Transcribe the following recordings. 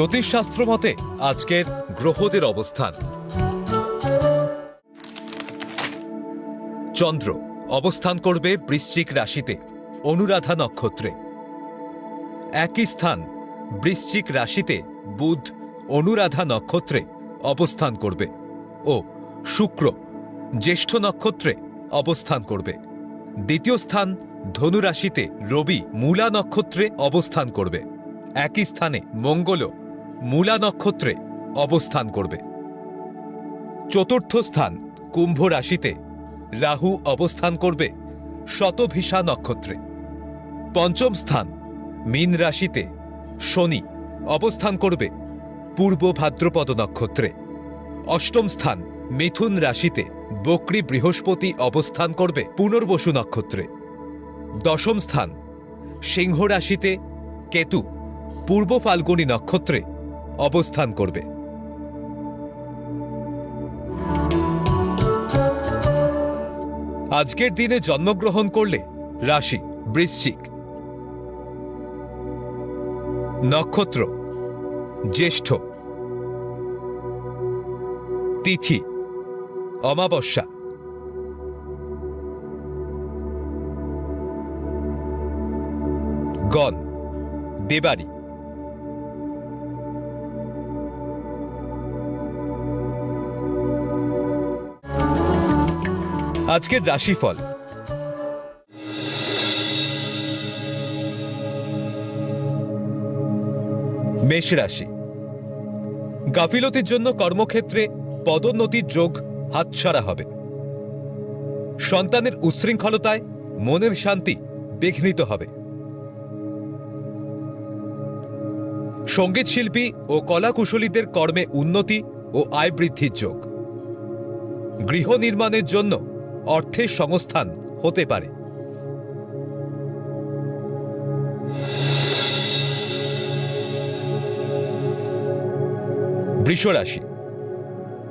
জ্যোতিষশাস্ত্র মতে আজকের গ্রহদের অবস্থান। চন্দ্র অবস্থান করবে বৃশ্চিক রাশিতে, অনুরাধা নক্ষত্রে। একই স্থান, বৃশ্চিক রাশিতে বুধ, অনুরাধা নক্ষত্রে অবস্থান করবে ও শুক্র, জ্যেষ্ঠ নক্ষত্রে অবস্থান করবে। দ্বিতীয় স্থান ধনুরাশিতে রবি, মূলা নক্ষত্রে অবস্থান করবে। একই স্থানে মঙ্গলও মূলা নক্ষত্রে অবস্থান করবে। চতুর্থ স্থান, কুম্ভ রাশিতে রাহু অবস্থান করবে শতভিসা নক্ষত্রে। পঞ্চম স্থান, মীন রাশিতে শনি অবস্থান করবে পূর্ব ভাদ্রপদ নক্ষত্রে। অষ্টম স্থান, মিথুন রাশিতে বক্রী বৃহস্পতি অবস্থান করবে পুনর্বসু নক্ষত্রে। দশম স্থান, সিংহ রাশিতে কেতু, পূর্ব ফাল্গুনী নক্ষত্রে অবস্থান করবে। আজকের দিনে জন্মগ্রহণ করলে রাশি বৃশ্চিক। নক্ষত্র জ্যেষ্ঠ। তিথি অমাবস্যা। গণ দেবারি। আজকের রাশিফল। মেষ রাশি। গাফিলতির জন্য কর্মক্ষেত্রে পদোন্নতির যোগ হাতছাড়া হবে। সন্তানের উচ্ছৃঙ্খলতায় মনের শান্তি বিঘ্নিত হবে। সংগীত শিল্পী ও কলাকুশলীদের কর্মে উন্নতি ও আয় বৃদ্ধির যোগ। গৃহ নির্মাণের জন্য অর্থের সংস্থান হতে পারে। বৃষরাশি,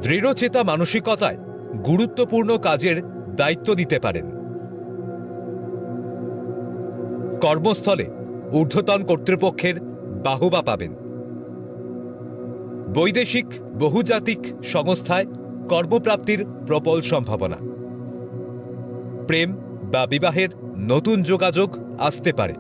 দৃঢ়চেতা মানসিকতায় গুরুত্বপূর্ণ কাজের দায়িত্ব দিতে পারেন। কর্মস্থলে ঊর্ধ্বতন কর্তৃপক্ষের বাহুবা পাবেন। বৈদেশিক, বহুজাতিক সংস্থায় কর্মপ্রাপ্তির প্রবল সম্ভাবনা। প্রেম বা বিবাহের নতুন যোগাযোগ আসতে পারে।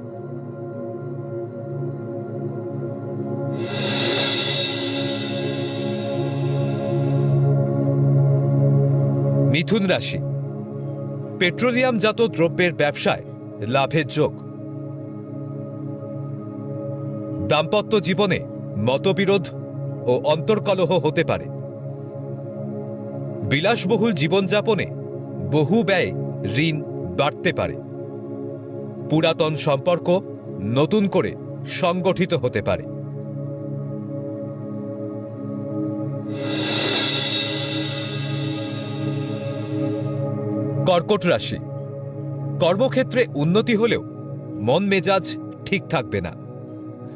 মিথুন রাশি। পেট্রোলিয়ামজাত দ্রব্যের ব্যবসায় লাভের যোগ। দাম্পত্য জীবনে মতবিরোধ ও অন্তর্কলহ হতে পারে। বিলাসবহুল জীবনযাপনে বহু ব্যয় ঋণ বাড়তে পারে। পুরাতন সম্পর্ক নতুন করে সংগঠিত হতে পারে। কর্কট রাশি। কর্মক্ষেত্রে উন্নতি হলেও মন মেজাজ ঠিক থাকবে না।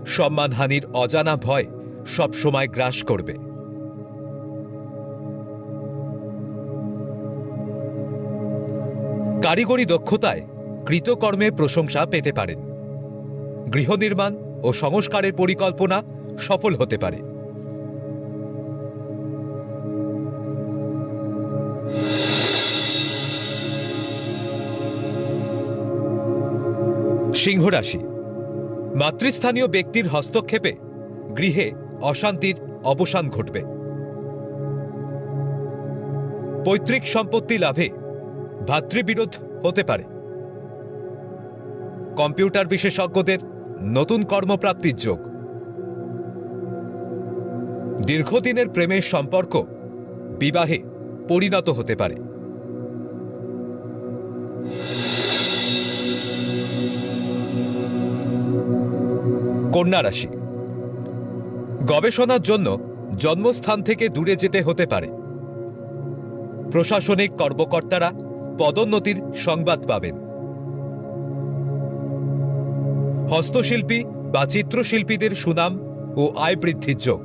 সম্মানহানির অজানা ভয় সবসময় গ্রাস করবে। কারিগরি দক্ষতায় কৃতকর্মে প্রশংসা পেতে পারেন। গৃহ নির্মাণ ও সংস্কারের পরিকল্পনা সফল হতে পারে। সিংহ রাশি। মাতৃস্থানীয় ব্যক্তির হস্তক্ষেপে গৃহে অশান্তির অবসান ঘটবে। পৈতৃক সম্পত্তি লাভে ভাতৃবিরোধ হতে পারে। কম্পিউটার বিশেষজ্ঞদের নতুন কর্মপ্রাপ্তির যোগ। দীর্ঘদিনের প্রেমের সম্পর্ক বিবাহে পরিণত হতে পারে। কন্যা রাশি। গবেষণার জন্য জন্মস্থান থেকে দূরে যেতে হতে পারে। প্রশাসনিক কর্মকর্তারা পদোন্নতির সংবাদ পাবেন। হস্তশিল্পী বা চিত্রশিল্পীদের সুনাম ও আয় বৃদ্ধির যোগ।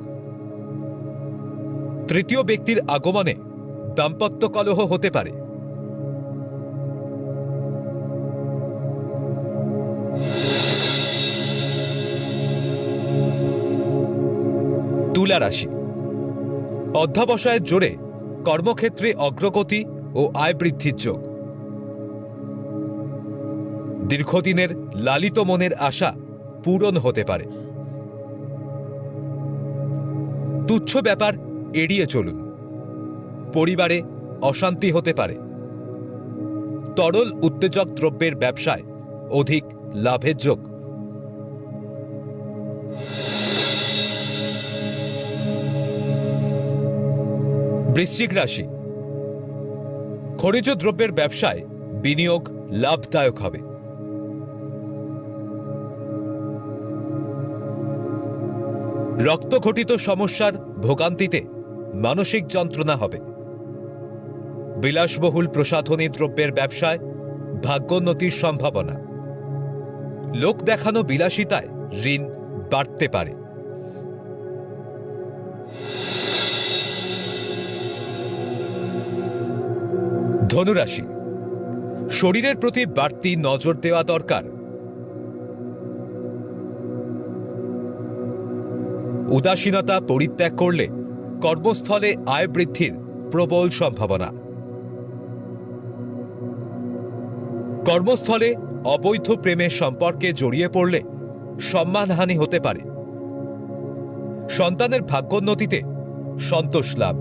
তৃতীয় ব্যক্তির আগমনে দাম্পত্য কলহ হতে পারে। তুলা রাশি। অধ্যাবসায়ের জোরে কর্মক্ষেত্রে অগ্রগতি ও আয় বৃদ্ধির যোগ। দীর্ঘদিনের লালিত মনের আশা পূরণ হতে পারে। তুচ্ছ ব্যাপার এড়িয়ে চলুন। পরিবারে অশান্তি হতে পারে। তরল উত্তেজক দ্রব্যের ব্যবসায় অধিক লাভের যোগ। বৃশ্চিক রাশি খনিজ দ্রব্যের ব্যবসায় বিনিয়োগ লাভদায়ক হবে। রক্তঘটিত সমস্যার ভোগান্তিতে মানসিক যন্ত্রণা হবে। বিলাসবহুল প্রসাধনী দ্রব্যের ব্যবসায় ভাগ্যোন্নতির সম্ভাবনা। লোক দেখানো বিলাসিতায় ঋণ বাড়তে পারে। ধনুরাশি। শরীরের প্রতি বাড়তি নজর দেওয়া দরকার। উদাসীনতা পরিত্যাগ করলে কর্মস্থলে আয় বৃদ্ধির প্রবল সম্ভাবনা। কর্মস্থলে অবৈধ প্রেমের সম্পর্কে জড়িয়ে পড়লে সম্মানহানি হতে পারে। সন্তানের ভাগ্যোন্নতিতে সন্তোষ লাভ।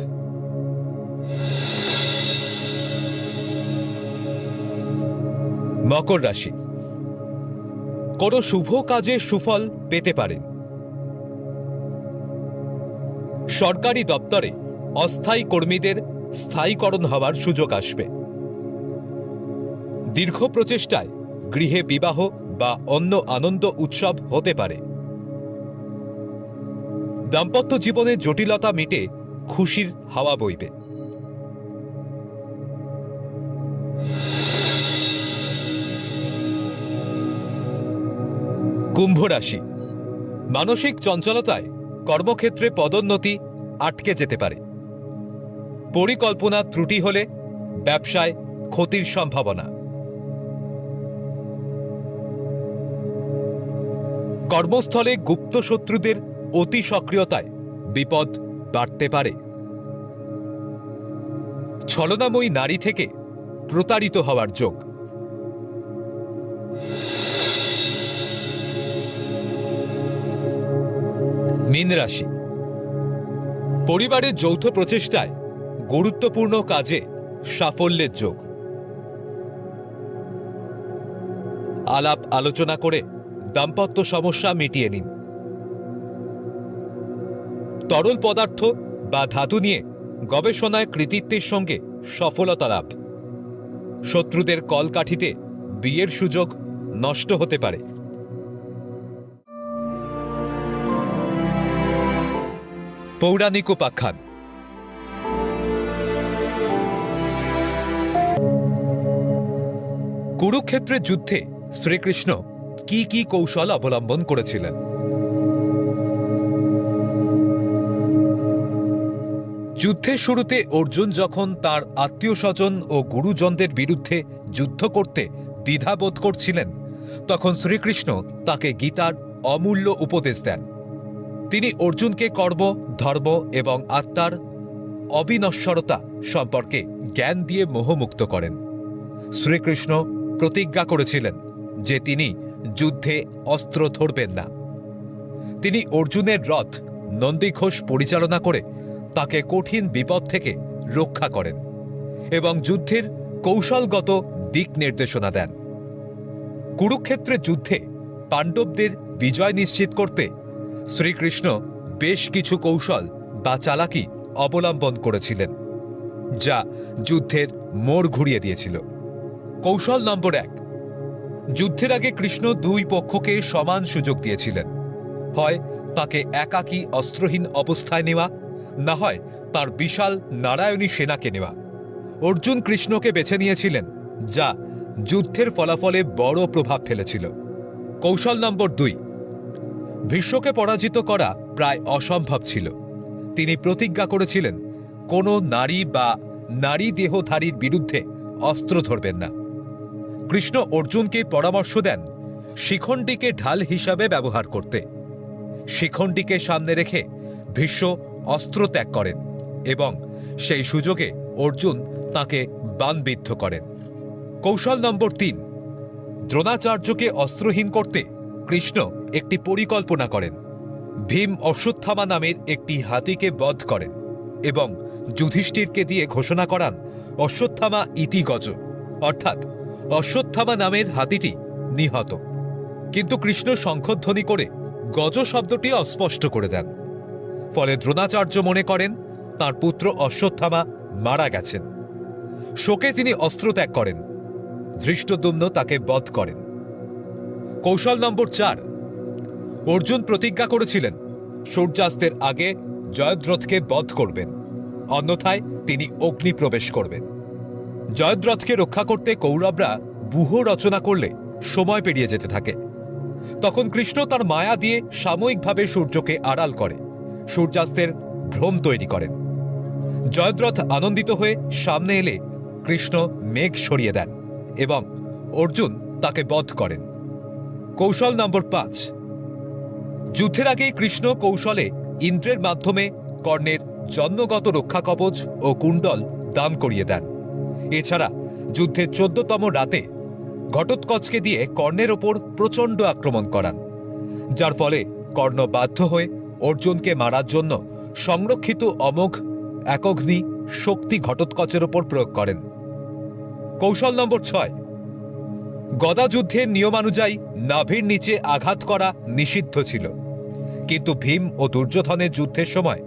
মকর রাশি। কোনো শুভ কাজে সুফল পেতে পারেন সরকারি দপ্তরে অস্থায়ী কর্মীদের স্থায়ীকরণ হওয়ার সুযোগ আসবে। দীর্ঘ প্রচেষ্টায় গৃহে বিবাহ বা অন্য আনন্দ উৎসব হতে পারে। দাম্পত্য জীবনে জটিলতা মিটে খুশির হাওয়া বইবে। কুম্ভ রাশি। মানসিক চঞ্চলতায় কর্মক্ষেত্রে পদোন্নতি আটকে যেতে পারে। পরিকল্পনা ত্রুটি হলে ব্যবসায় ক্ষতির সম্ভাবনা। কর্মস্থলে গুপ্ত শত্রুদের অতি সক্রিয়তায় বিপদ বাড়তে পারে। ছলনাময়ী নারী থেকে প্রতারিত হওয়ার যোগ। মীন রাশি। পরিবারের যৌথ প্রচেষ্টায় গুরুত্বপূর্ণ কাজে সাফল্যের যোগ। আলাপ আলোচনা করে দাম্পত্য সমস্যা মিটিয়ে নিন। তরল পদার্থ বা ধাতু নিয়ে গবেষণায় কৃতিত্বের সঙ্গে সফলতা লাভ। শত্রুদের কলকাঠিতে বিয়ের সুযোগ নষ্ট হতে পারে। পৌরাণিক উপাখ্যান। কুরুক্ষেত্রের যুদ্ধে শ্রীকৃষ্ণ কি কি কৌশল অবলম্বন করেছিলেন? যুদ্ধের শুরুতে অর্জুন যখন তার আত্মীয় স্বজন ও গুরুজনদের বিরুদ্ধে যুদ্ধ করতে দ্বিধাবোধ করছিলেন, তখন শ্রীকৃষ্ণ তাকে গীতার অমূল্য উপদেশ দেন। তিনি অর্জুনকে কর্ম, ধর্ম এবং আত্মার অবিনশ্বরতা সম্পর্কে জ্ঞান দিয়ে মোহমুক্ত করেন। শ্রীকৃষ্ণ প্রতিজ্ঞা করেছিলেন যে তিনি যুদ্ধে অস্ত্র ধরবেন না। তিনি অর্জুনের রথ নন্দীঘোষ পরিচালনা করে তাকে কঠিন বিপদ থেকে রক্ষা করেন এবং যুদ্ধের কৌশলগত দিক নির্দেশনা দেন। কুরুক্ষেত্রের যুদ্ধে পাণ্ডবদের বিজয় নিশ্চিত করতে শ্রীকৃষ্ণ বেশ কিছু কৌশল বা চালাকি অবলম্বন করেছিলেন, যা যুদ্ধের মোড় ঘুরিয়ে দিয়েছিল। কৌশল নম্বর এক, যুদ্ধের আগে কৃষ্ণ দুই পক্ষকে সমান সুযোগ দিয়েছিলেন। হয় তাকে একাকী অস্ত্রহীন অবস্থায় নেওয়া, না হয় তার বিশাল নারায়ণী সেনাকে নেওয়া। অর্জুন কৃষ্ণকে বেছে নিয়েছিলেন, যা যুদ্ধের ফলাফলে বড় প্রভাব ফেলেছিল। কৌশল নম্বর দুই ভীষ্মকে পরাজিত করা প্রায় অসম্ভব ছিল। তিনি প্রতিজ্ঞা করেছিলেন, কোনো নারী বা নারী দেহধারীর বিরুদ্ধে অস্ত্র ধরবেন না। কৃষ্ণ অর্জুনকে পরামর্শ দেন, শিখণ্ডীকে ঢাল হিসাবে ব্যবহার করতে। শিখণ্ডীকে সামনে রেখে ভীষ্ম অস্ত্র ত্যাগ করেন এবং সেই সুযোগে অর্জুন তাকে বানবিদ্ধ করেন। কৌশল নম্বর তিন, দ্রোণাচার্যকে অস্ত্রহীন করতে কৃষ্ণ একটি পরিকল্পনা করেন। ভীম অশ্বত্থামা নামের একটি হাতিকে বধ করেন এবং যুধিষ্ঠিরকে দিয়ে ঘোষণা করান অশ্বত্থামা ইতিগজ অর্থাৎ অশ্বত্থামা নামের হাতিটি নিহত। কিন্তু কৃষ্ণ শঙ্খধ্বনি করে গজ শব্দটি অস্পষ্ট করে দেন। ফলে দ্রোণাচার্য মনে করেন, তার পুত্র অশ্বত্থামা মারা গেছেন। শোকে তিনি অস্ত্র ত্যাগ করেন। ধৃষ্টদুম্ন তাকে বধ করেন। কৌশল নম্বর চার অর্জুন প্রতিজ্ঞা করেছিলেন, সূর্যাস্তের আগে জয়দ্রথকে বধ করবেন, অন্যথায় তিনি অগ্নি প্রবেশ করবেন। জয়দ্রথকে রক্ষা করতে কৌরবরা বুহ রচনা করলে সময় পেরিয়ে যেতে থাকে। তখন কৃষ্ণ তার মায়া দিয়ে সাময়িকভাবে সূর্যকে আড়াল করে, সূর্যাস্তের ভ্রম তৈরি করেন। জয়দ্রথ আনন্দিত হয়ে সামনে এলে কৃষ্ণ মেঘ সরিয়ে দেন এবং অর্জুন তাকে বধ করেন। কৌশল নম্বর পাঁচ। যুদ্ধের আগে কৃষ্ণ কৌশলে ইন্দ্রের মাধ্যমে কর্ণের জন্মগত রক্ষা কবচ ও কুণ্ডল দান করিয়ে দেন। এছাড়া যুদ্ধের চোদ্দতম রাতে ঘটোৎকচকে দিয়ে কর্ণের ওপর প্রচণ্ড আক্রমণ করান, যার ফলে কর্ণ বাধ্য হয়ে অর্জুনকে মারার জন্য সংরক্ষিত অমোঘ একগ্নি শক্তি ঘটোৎকচের ওপর প্রয়োগ করেন। কৌশল নম্বর ছয় গদা যুদ্ধের নিয়মানুযায়ী নাভির নিচে আঘাত করা নিষিদ্ধ ছিল। কিন্তু ভীম ও দুর্যোধনের যুদ্ধের সময়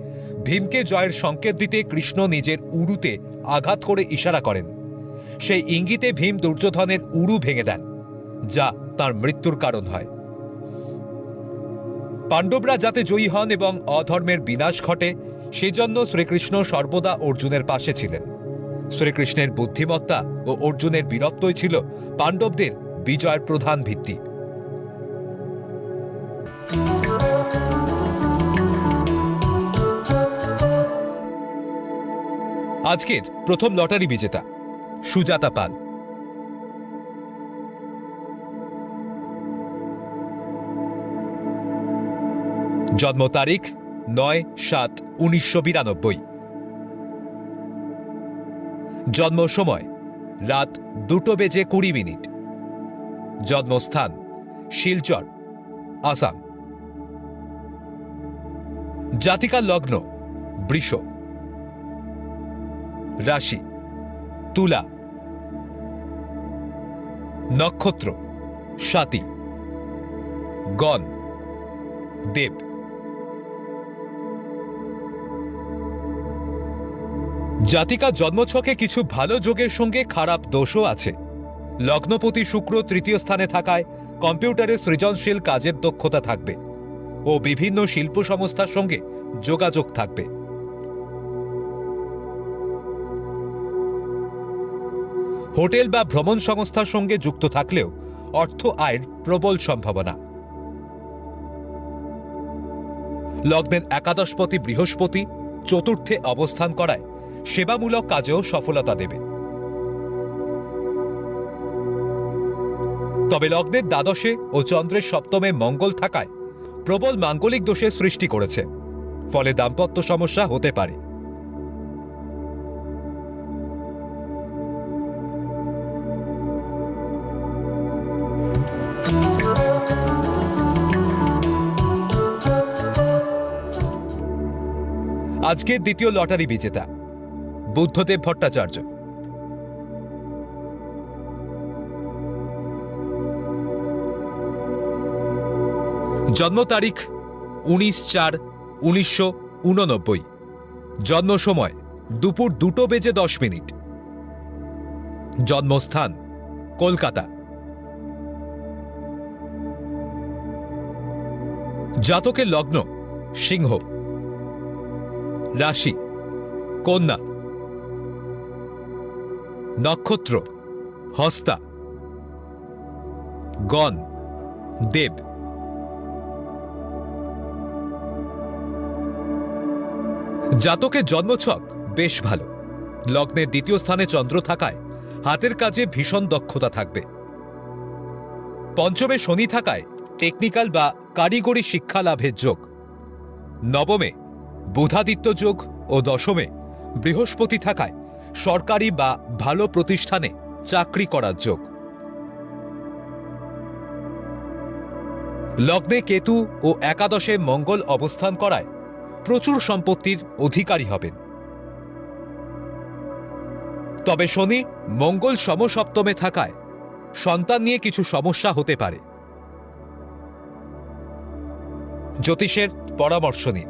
ভীমকে জয়ের সংকেত দিতে কৃষ্ণ নিজের উরুতে আঘাত করে ইশারা করেন। সেই ইঙ্গিতে ভীম দুর্যোধনের উরু ভেঙে দেন, যা তার মৃত্যুর কারণ হয়। পাণ্ডবরা যাতে জয়ী হন এবং অধর্মের বিনাশ ঘটে, সেজন্য শ্রীকৃষ্ণ সর্বদা অর্জুনের পাশে ছিলেন। শ্রীকৃষ্ণের বুদ্ধিমত্তা ও অর্জুনের বীরত্বই ছিল পাণ্ডবদের বিজয়ের প্রধান ভিত্তি। আজকের প্রথম লটারি বিজেতা সুজাতা পাল। জন্ম তারিখ নয় সাত উনিশশো বিরানব্বই। জন্ম সময় রাত দুটো বেজে কুড়ি মিনিট। জন্মস্থান, শিলচর, আসাম। জাতিকার লগ্ন, বৃষ। রাশি, তুলা। নক্ষত্র স্বাতি গণ, দেব। জাতিকা জন্মছকে কিছু ভালো যোগের সঙ্গে খারাপ দোষও আছে। লগ্নপতি শুক্র তৃতীয় স্থানে থাকায় কম্পিউটারে সৃজনশীল কাজের দক্ষতা থাকবে ও বিভিন্ন শিল্প সংস্থার সঙ্গে যোগাযোগ থাকবে। হোটেল বা ভ্রমণ সংস্থার সঙ্গে যুক্ত থাকলেও অর্থ আয়ের প্রবল সম্ভাবনা। লগ্নের একাদশপতি বৃহস্পতি চতুর্থে অবস্থান করায় সেবামূলক কাজেও সফলতা দেবে। তবে লগ্নের দ্বাদশে ও চন্দ্রের সপ্তমে মঙ্গল থাকায় প্রবল মাঙ্গলিক দোষের সৃষ্টি করেছে। ফলে দাম্পত্য সমস্যা হতে পারে। আজকের দ্বিতীয় লটারি বিজেতা। বুদ্ধদেব ভট্টাচার্য। জন্ম তারিখ উনিশ চার উনিশশো জন্ম সময় দুপুর দুটো বেজে দশ মিনিট। জন্মস্থান কলকাতা। জাতকের লগ্ন সিংহ। রাশি কন্যা। নক্ষত্র, হস্তা, গণ, দেব। জাতকের জন্মছক, বেশ ভালো। লগ্নের দ্বিতীয় স্থানে চন্দ্র থাকায় হাতের কাজে ভীষণ দক্ষতা থাকবে। পঞ্চমে শনি থাকায় টেকনিক্যাল বা কারিগরি শিক্ষা লাভের যোগ। নবমে বুধাদিত্য যোগ ও দশমে বৃহস্পতি থাকায় সরকারি বা ভালো প্রতিষ্ঠানে চাকরি করার যোগ। লগ্নে কেতু ও একাদশে মঙ্গল অবস্থান করায় প্রচুর সম্পত্তির অধিকারী হবেন। তবে শনি মঙ্গল সমসপ্তমে থাকায় সন্তান নিয়ে কিছু সমস্যা হতে পারে। জ্যোতিষের পরামর্শ নিন।